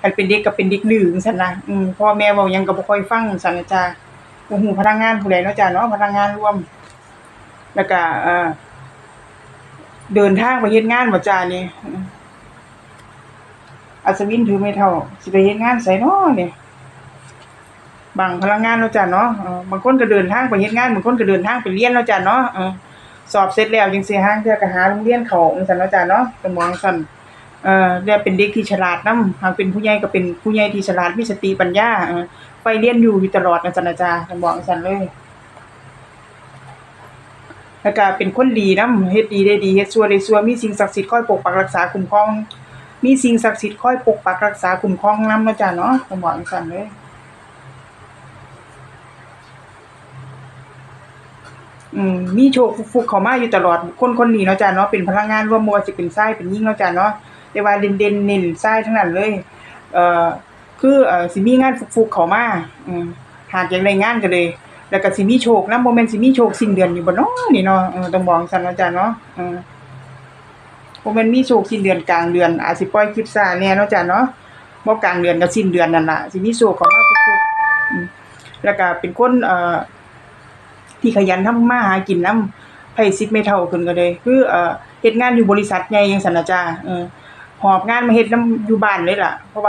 คันเป็นเด็กก็เป็นเด็กดื้อจังซั่นนะอืมพ่อแม่เว้าหยังก็บ่ค่อยฟังจังซั่นน่ะจ้ะบ่ฮู้พนักงานผู้ใดเนาะจ้ะเนาะพนักงานร่วม แล้วก็เอ่อเดินทางไปเฮ็ดงานบ่จ้านี่อัศวินถือไม้เท่าสิไปเฮ็ดงานไสน้อนี่บางพลังงานเนาะจ้ะเนาะเออบางคนก็เดินทางไปเฮ็ดงานบางคนก็เดินทางไปเรียนเนาะจ้ะเนาะเออสอบเสร็จแล้วจังซี่ห่างเทื่อก็หาโรงเรียนเข้าจังซั่นเนาะจ้ะเนาะก็มองซั่น เอ่อได้เป็นเด็กที่ฉลาดนำหากเป็นผู้ใหญ่ก็เป็นผู้ใหญ่ที่ฉลาดมีสติปัญญาเออไปเรียนอยู่อยู่ตลอดจังซั่นะจ้ะก็บอกจังซั่นเลยแล้วก็เป็นคนดีนำเฮ็ดดีได้ดีเฮ็ดชั่วได้ชั่วมีสิ่งศักดิ์สิทธิ์คอยปกปักรักษาคุ้มครอง มีสิ่งศักดิ์สิทธิ์คอยปกปักรักษาคุ้มครองนำเนาะจ้ะเนาะก็บอกจังซั่นเลยอืมมีโชคฟุกๆเข้ามาอยู่ตลอดคนคนนี้เนาะจ้ะเนาะเป็นพลังงานร่วมบ่ว่าสิเป็นชายเป็นหญิงเนาะจ้ะเนาะ แต่ว่าเด่นๆเน้นชายทั้งนั้นเลย เอ่อคือเอ่อสิมีงานฟุกๆเขามาอืมหากอย่ากได้งานก็เลย แล้วก็สิมีโชคนำบ่แม่นสิมีโชคสิ้นเดือนอยู่บ่เนาะนี่เนาะต้องบอกจังซั่นเนาะจ้ะเนาะเออบ่แม่นมีโชคสิ้นเดือนกลางเดือนอาจสิปล่อยคลิปช้าแหน่เนาะจ้ะเนาะบ่กลางเดือนก็สิ้นเดือนนั่นล่ะสิมีโชคเขามาฟุกๆอืมแล้วก็เป็นคนเอ่อที่ขยันทำมาหากินนำไผสิบไม่เท่าขึ้นก็เลยคือเอ่อเฮ็ดงานอยู่บริษัทใหญ่จังซั่นน่ะจ้าเออ หอบงานมาเฮ็ดน้ำอยู่บ้านเลยล่ะเพราะว่า